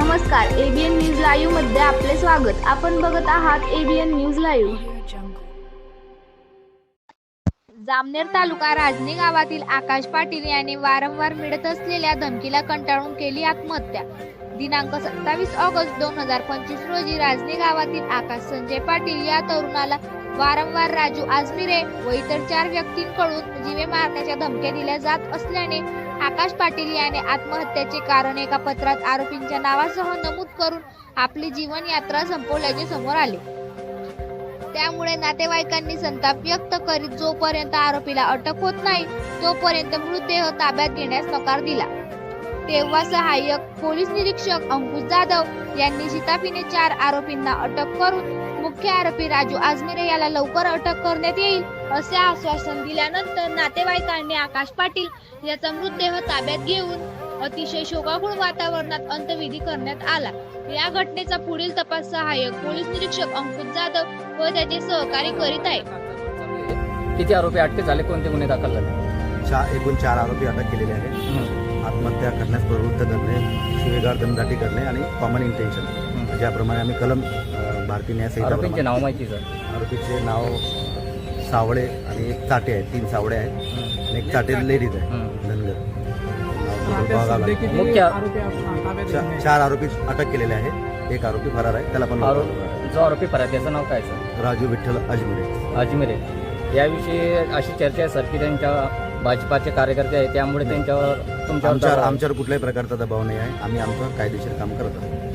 नमस्कार ABN news लाईव्हमध्ये आपले स्वागत. आपण बघत आहात एबीएन न्यूज लाईव्ह जामनेर तालुका राजनी गावातील आकाश पाटील याने वारंवार मिळत असलेल्या धमकीला कंटाळून केली आत्महत्या. दिनांक सत्तावीस ऑगस्ट दोन हजार पंचवीस रोजी राजनी गावातील आकाश संजय पाटील या तरुणाला वारंवार राजू आजमिरे व इतर चार व्यक्तींकडून जीवे मारण्याच्या धमक्या दिल्या जात असल्याने आकाश पाटील याने आत्महत्येचे कारण एका पत्रात आरोपींच्या नावासह नमूद करून आपली जीवन यात्रा संपवल्याचे समोर आले. त्यामुळे नातेवाईकांनी संताप व्यक्त करीत जोपर्यंत आरोपीला अटक होत नाही तोपर्यंत मृतदेह ताब्यात घेण्यास नकार दिला. तेव्हा सहाय्यक पोलीस निरीक्षक अंकुश जाधव यांनी शिताफीने चार आरोपींना अटक करून मुख्य आरोपी राजू आजमिरे याला लवकर अटक करण्यात येईल असे आश्वासन दिल्यानंतर नातेवाईकांनी आकाश पाटील याचा मृतदेह ताब्यात घेऊन अतिशय शोकाकुळ वातावरणात अंत्यविधी करण्यात आला. या घटनेचा पुढील तपास सहाय्यक पोलीस निरीक्षक अंकुश जाधव व त्याचे सहकारी करीत आहे किती आरोपी अटके झाले? कोणते गुन्हे दाखल झाले? चार एकूण चार आरोपी अटक केलेले आहेत. आत्महत्या करण्यास प्रवृत्त करणे शिवेगार दमदाटी करणे आणि कॉमन इंटेन्शन ज्याप्रमाणे आम्ही कलम भारतीय न्याय आरोपींचे संहिता नाव माहिती सर. आरोपीचे नाव सावळे आणि एक चाटे आहेत. तीन सावळे आहेत. आणि एक चाटे लेडीज आहे धनगर. बघावं लागेल. मुख्य चा- चार आरोपी अटक केलेले आहेत. एक आरोपी फरार आहे. त्याला पण आरोप लवकर- जो आरोपी फरार त्याचं नाव काय सर? राजू विठ्ठल अजमेरे. अजमेरे याविषयी अशी चर्चा आहे सर की त्यांच्या भाजपाचे कार्यकर्ते आहेत. त्यामुळे त्यांच्यावर तुमच्यावर आमच्यावर दबाव- आमच्यावर कुठल्याही प्रकारचा दबाव नाही आहे. आम्ही आमचं कायदेशीर काम करत आहोत.